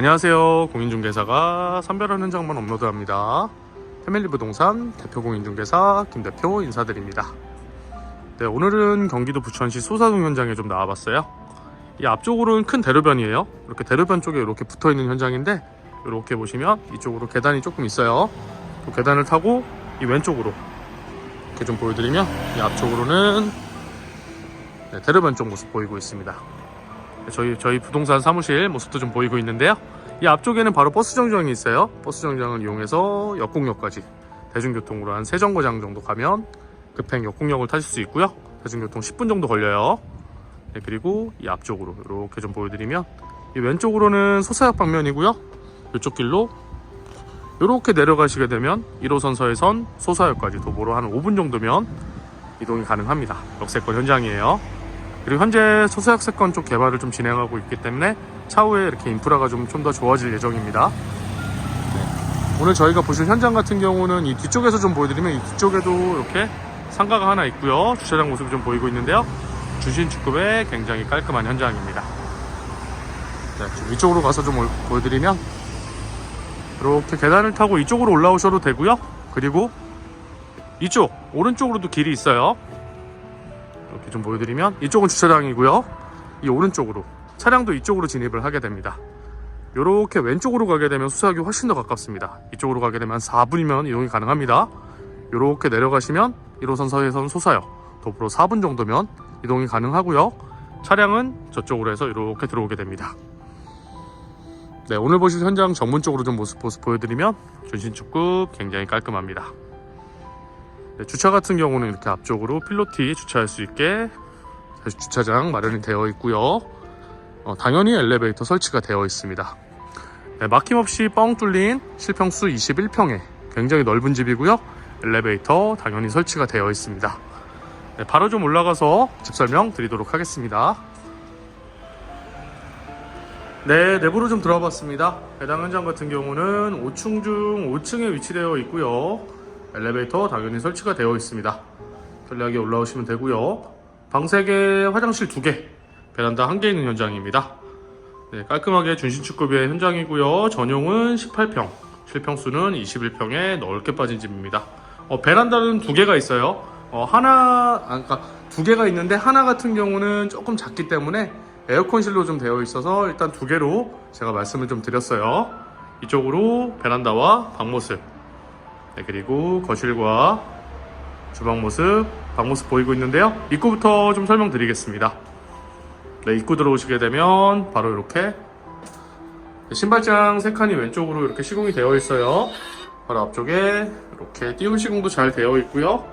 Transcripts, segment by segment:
안녕하세요. 공인중개사가 선별한 현장만 업로드합니다. 패밀리 부동산 대표 공인중개사 김 대표 인사드립니다. 네, 오늘은 경기도 부천시 소사동 현장에 좀 나와봤어요. 이 앞쪽으로는 큰 대로변이에요. 이렇게 대로변 쪽에 이렇게 붙어 있는 현장인데 이렇게 보시면 이쪽으로 계단이 조금 있어요. 그 계단을 타고 이 왼쪽으로 이렇게 좀 보여드리면 이 앞쪽으로는 네, 대로변 쪽 모습 보이고 있습니다. 저희 저희 부동산 사무실 모습도 좀 보이고 있는데요. 이 앞쪽에는 바로 버스 정류장이 있어요. 버스 정류장을 이용해서 역곡역까지 대중교통으로 한 세정거장 정도 가면 급행 역곡역을 타실 수 있고요. 대중교통 10분 정도 걸려요. 네, 그리고 이 앞쪽으로 이렇게 좀 보여드리면 이 왼쪽으로는 소사역 방면이고요. 이쪽 길로 이렇게 내려가시게 되면 1호선 서해선 소사역까지 도보로 한 5분 정도면 이동이 가능합니다. 역세권 현장이에요. 그리고 현재 소사역세권 쪽 개발을 좀 진행하고 있기 때문에 차후에 이렇게 인프라가 좀 좀 더 좋아질 예정입니다. 네. 오늘 저희가 보실 현장 같은 경우는 이 뒤쪽에서 좀 보여드리면 이 뒤쪽에도 이렇게 상가가 하나 있고요. 주차장 모습이 좀 보이고 있는데요. 주신 축급에 굉장히 깔끔한 현장입니다. 네, 좀 이쪽으로 가서 좀 올- 보여드리면 이렇게 계단을 타고 이쪽으로 올라오셔도 되고요. 그리고 이쪽 오른쪽으로도 길이 있어요. 이렇게 좀 보여드리면 이쪽은 주차장이고요. 이 오른쪽으로 차량도 이쪽으로 진입을 하게 됩니다. 이렇게 왼쪽으로 가게 되면 수사역이 훨씬 더 가깝습니다. 이쪽으로 가게 되면 4분이면 이동이 가능합니다. 이렇게 내려가시면 1호선 서해선 소사역 도보로 4분 정도면 이동이 가능하고요. 차량은 저쪽으로 해서 이렇게 들어오게 됩니다. 네, 오늘 보실 현장 전문적으로 좀 모습, 보여드리면 준신축급 굉장히 깔끔합니다. 네, 주차 같은 경우는 이렇게 앞쪽으로 필로티 주차할 수 있게 주차장 마련이 되어 있고요. 어, 당연히 엘리베이터 설치가 되어 있습니다. 네, 막힘없이 뻥 뚫린 실평수 21평에 굉장히 넓은 집이고요. 엘리베이터 당연히 설치가 되어 있습니다. 네, 바로 좀 올라가서 집 설명 드리도록 하겠습니다. 네, 내부로 좀 들어와 봤습니다. 해당 현장 같은 경우는 5층 중 5층에 위치되어 있고요. 엘리베이터 당연히 설치가 되어 있습니다. 편리하게 올라오시면 되고요. 방 3개, 화장실 2개, 베란다 1개 있는 현장입니다. 네, 깔끔하게 준신축급의 현장이고요. 전용은 18평, 실평수는 21평에 넓게 빠진 집입니다. 어, 베란다는 2개가 있어요. 어, 하나, 아, 그러니까 2개가 있는데 하나 같은 경우는 조금 작기 때문에 에어컨실로 좀 되어 있어서 일단 2개로 제가 말씀을 좀 드렸어요. 이쪽으로 베란다와 방 모습, 네, 그리고 거실과 주방 모습, 방 모습 보이고 있는데요. 입구부터 좀 설명드리겠습니다. 네, 입구 들어오시게 되면 바로 이렇게 신발장 세 칸이 왼쪽으로 이렇게 시공이 되어 있어요. 바로 앞쪽에 이렇게 띄움 시공도 잘 되어 있고요.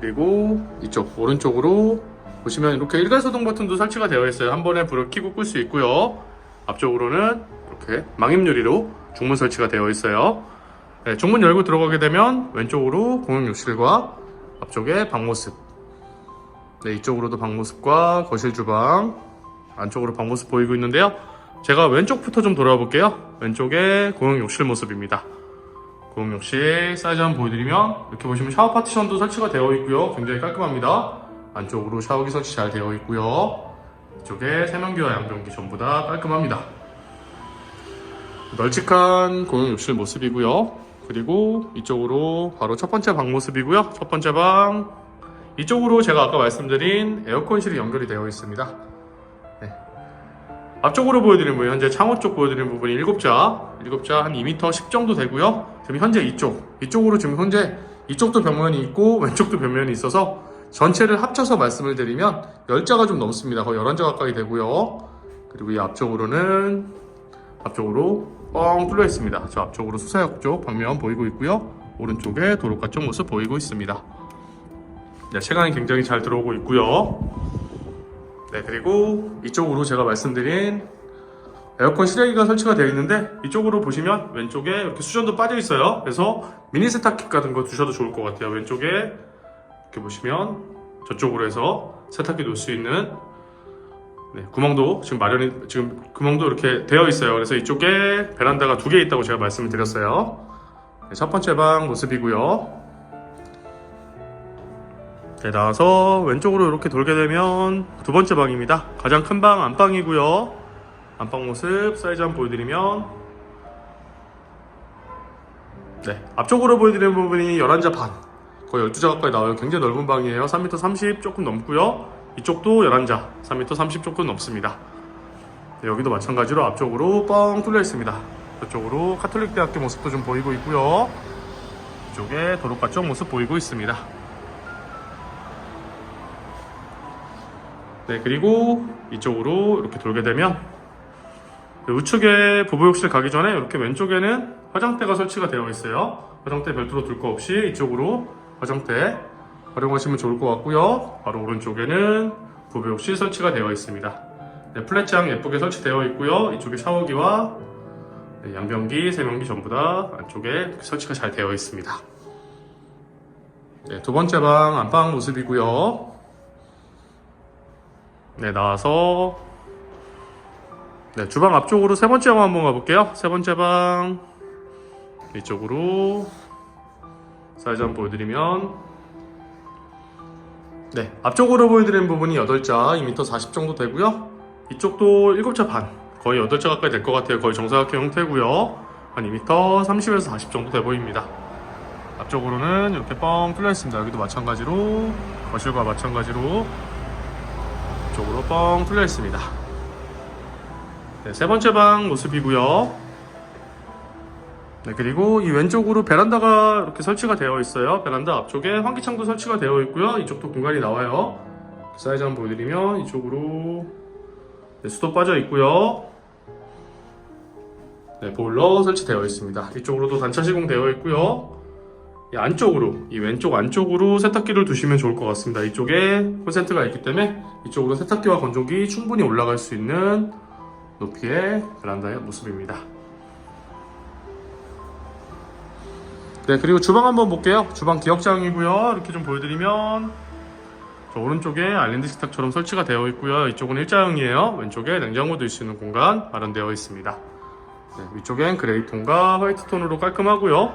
그리고 이쪽 오른쪽으로 보시면 이렇게 일괄소동 버튼도 설치가 되어 있어요. 한 번에 불을 켜고 끌 수 있고요. 앞쪽으로는 이렇게 망임유리로 중문 설치가 되어 있어요. 네, 중문 열고 들어가게 되면 왼쪽으로 공용욕실과 앞쪽에 방 모습 네, 이쪽으로도 방 모습과 거실 주방 안쪽으로 방 모습 보이고 있는데요. 제가 왼쪽부터 좀 돌아와 볼게요. 왼쪽에 공용욕실 모습입니다. 공용욕실 사이즈 한번 보여드리면 이렇게 보시면 샤워 파티션도 설치가 되어 있고요. 굉장히 깔끔합니다. 안쪽으로 샤워기 설치 잘 되어 있고요. 이쪽에 세면기와 양변기 전부 다 깔끔합니다. 널찍한 공용욕실 모습이고요. 그리고 이쪽으로 바로 첫 번째 방 모습이고요. 첫 번째 방 이쪽으로 제가 아까 말씀드린 에어컨실이 연결이 되어 있습니다. 네. 앞쪽으로 보여드리는 부분 현재 창호 쪽 보여드리는 부분이 7자 7자 한 2m 10 정도 되고요. 지금 현재 이쪽 이쪽으로 지금 현재 이쪽도 벽면이 있고 왼쪽도 벽면이 있어서 전체를 합쳐서 말씀을 드리면 10자가 좀 넘습니다. 거의 11자 가까이 되고요. 그리고 이 앞쪽으로는 앞쪽으로 뻥 뚫려 있습니다. 저 앞쪽으로 수사역 쪽 벽면 보이고 있고요. 오른쪽에 도로가 쪽 모습 보이고 있습니다. 네, 체감이 굉장히 잘 들어오고 있고요. 네, 그리고 이쪽으로 제가 말씀드린 에어컨 실외기가 설치가 되어 있는데 이쪽으로 보시면 왼쪽에 이렇게 수전도 빠져 있어요. 그래서 미니 세탁기 같은 거 두셔도 좋을 것 같아요. 왼쪽에 이렇게 보시면 저쪽으로 해서 세탁기 놓을 수 있는 네, 구멍도 지금 마련이 지금 구멍도 이렇게 되어 있어요. 그래서 이쪽에 베란다가 두 개 있다고 제가 말씀을 드렸어요. 네, 첫 번째 방 모습이고요. 네, 나와서 왼쪽으로 이렇게 돌게 되면 두 번째 방입니다. 가장 큰 방 안방이고요. 안방 모습 사이즈 한번 보여드리면 네 앞쪽으로 보여드리는 부분이 11자 반 거의 12자 가까이 나와요 굉장히 넓은 방이에요 3m 30 조금 넘고요 이쪽도 11자 3m 30 조금 넘습니다. 네, 여기도 마찬가지로 앞쪽으로 뻥 뚫려 있습니다. 이쪽으로 카톨릭 대학교 모습도 좀 보이고 있고요. 이쪽에 도로가 쪽 모습 보이고 있습니다. 네 그리고 이쪽으로 이렇게 돌게 되면 그 우측에 부부욕실 가기 전에 이렇게 왼쪽에는 화장대가 설치가 되어 있어요. 화장대 별도로 둘 거 없이 이쪽으로 화장대 활용하시면 좋을 것 같고요. 바로 오른쪽에는 부부욕실 설치가 되어 있습니다. 네, 플랫장 예쁘게 설치되어 있고요. 이쪽에 샤워기와 네, 양변기, 세면기 전부 다 안쪽에 설치가 잘 되어 있습니다. 네, 두 번째 방 안방 모습이고요. 네, 나와서 네, 주방 앞쪽으로 세 번째 방 한번 가볼게요. 세 번째 방 이쪽으로 사이즈 한번 보여드리면 네, 앞쪽으로 보여드리는 부분이 8자 2m 40 정도 되고요. 이쪽도 7자 반 거의 8자 가까이 될 것 같아요. 거의 정사각형 형태고요. 한 2m 30에서 40 정도 돼 보입니다. 앞쪽으로는 이렇게 뻥 뚫려 있습니다. 여기도 마찬가지로 거실과 마찬가지로 쪽으로 뻥 뚫려 있습니다. 네, 세 번째 방 모습이고요. 네, 그리고 이 왼쪽으로 베란다가 이렇게 설치가 되어 있어요. 베란다 앞쪽에 환기창도 설치가 되어 있고요. 이쪽도 공간이 나와요. 사이즈 한번 보여드리면 이쪽으로 네, 수도 빠져 있고요. 네, 보일러 설치되어 있습니다. 이쪽으로도 단차 시공되어 있고요. 이 안쪽으로, 이 왼쪽 안쪽으로 세탁기를 두시면 좋을 것 같습니다. 이쪽에 콘센트가 있기 때문에 이쪽으로 세탁기와 건조기 충분히 올라갈 수 있는 높이의 베란다의 모습입니다. 네, 그리고 주방 한번 볼게요. 주방 기역장이고요. 이렇게 좀 보여드리면 저 오른쪽에 아일랜드 식탁처럼 설치가 되어 있고요. 이쪽은 일자형이에요. 왼쪽에 냉장고 둘수 있는 공간 마련되어 있습니다. 네, 위쪽엔 그레이 톤과 화이트 톤으로 깔끔하고요.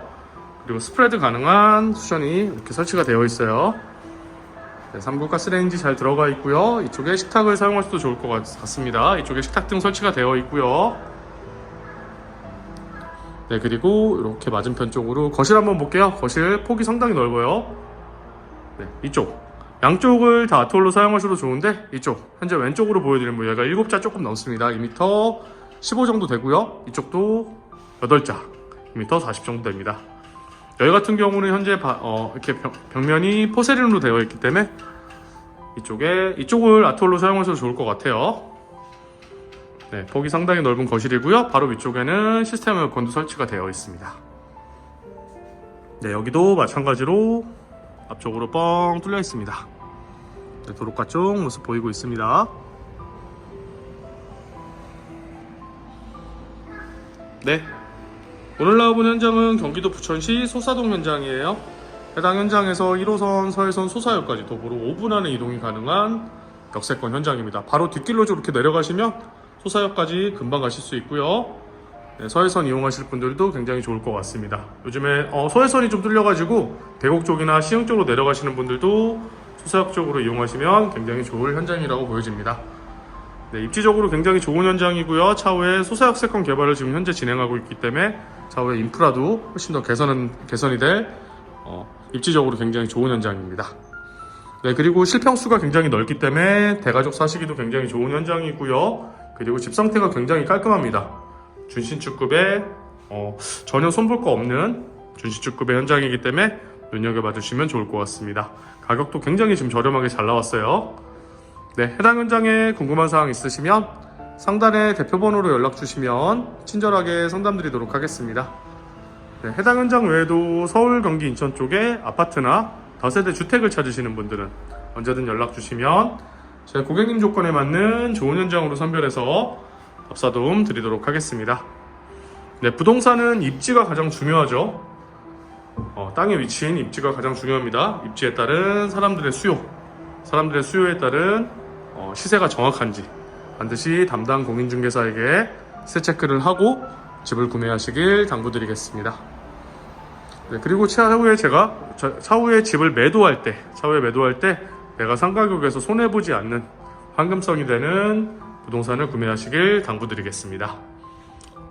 그리고 스프레드 가능한 쿠션이 이렇게 설치가 되어 있어요. 네, 3구 가스레인지 잘 들어가 있고요. 이쪽에 식탁을 사용하셔도 좋을 것 같- 같습니다. 이쪽에 식탁 등 설치가 되어 있고요. 네, 그리고 이렇게 맞은편 쪽으로 거실 한번 볼게요. 거실 폭이 상당히 넓어요. 네, 이쪽. 양쪽을 다 아트홀로 사용하셔도 좋은데 이쪽 현재 왼쪽으로 보여드리는 뭐 얘가 7자 조금 넘습니다. 2m 15 정도 되고요. 이쪽도 8자 2m 40 정도 됩니다. 여기 같은 경우는 현재 바- 어, 이렇게 벽, 벽면이 포세린으로 되어 있기 때문에 이쪽에 이쪽을 아트홀로 사용하셔도 좋을 것 같아요. 네, 폭이 상당히 넓은 거실이고요. 바로 위쪽에는 시스템 에어컨도 설치가 되어 있습니다. 네, 여기도 마찬가지로 앞쪽으로 뻥 뚫려 있습니다. 네, 도로가 쪽 모습 보이고 있습니다. 네, 오늘 나와본 현장은 경기도 부천시 소사동 현장이에요. 해당 현장에서 1호선 서해선 소사역까지 도보로 5분 안에 이동이 가능한 역세권 현장입니다. 바로 뒷길로 이렇게 내려가시면 소사역까지 금방 가실 수 있고요. 네, 서해선 이용하실 분들도 굉장히 좋을 것 같습니다. 요즘에 어, 서해선이 좀 뚫려가지고 대곡 쪽이나 시흥 쪽으로 내려가시는 분들도 소사역 쪽으로 이용하시면 굉장히 좋을 현장이라고 보여집니다. 네, 입지적으로 굉장히 좋은 현장이고요. 차후에 소사역 세컨 개발을 지금 현재 진행하고 있기 때문에 차후에 인프라도 훨씬 더 개선은, 개선이 될 어, 입지적으로 굉장히 좋은 현장입니다. 네, 그리고 실평수가 굉장히 넓기 때문에 대가족 사시기도 굉장히 좋은 현장이고요. 그리고 집 상태가 굉장히 깔끔합니다. 준신축급에 어, 전혀 손볼 거 없는 준신축급의 현장이기 때문에 눈여겨봐 주시면 좋을 것 같습니다. 가격도 굉장히 지금 저렴하게 잘 나왔어요. 네, 해당 현장에 궁금한 사항 있으시면 상단에 대표번호로 연락 주시면 친절하게 상담 드리도록 하겠습니다. 네, 해당 현장 외에도 서울, 경기, 인천 쪽에 아파트나 다세대 주택을 찾으시는 분들은 언제든 연락 주시면 제 고객님 조건에 맞는 좋은 현장으로 선별해서 답사도움 드리도록 하겠습니다. 네, 부동산은 입지가 가장 중요하죠. 어, 땅의 위치인 입지가 가장 중요합니다. 입지에 따른 사람들의 수요, 사람들의 수요에 따른 어, 시세가 정확한지 반드시 담당 공인중개사에게 세 체크를 하고 집을 구매하시길 당부드리겠습니다. 네, 그리고 차후에 제가 저- 차후에 집을 매도할 때, 차후에 매도할 때 내가 상가격에서 손해 보지 않는 황금성이 되는 부동산을 구매하시길 당부드리겠습니다.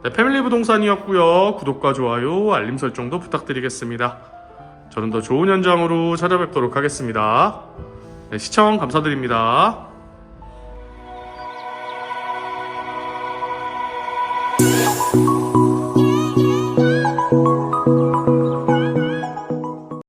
네, 패밀리 부동산이었고요. 구독과 좋아요, 알림 설정도 부탁드리겠습니다. 저는 더 좋은 현장으로 찾아뵙도록 하겠습니다. 네, 시청 감사드립니다.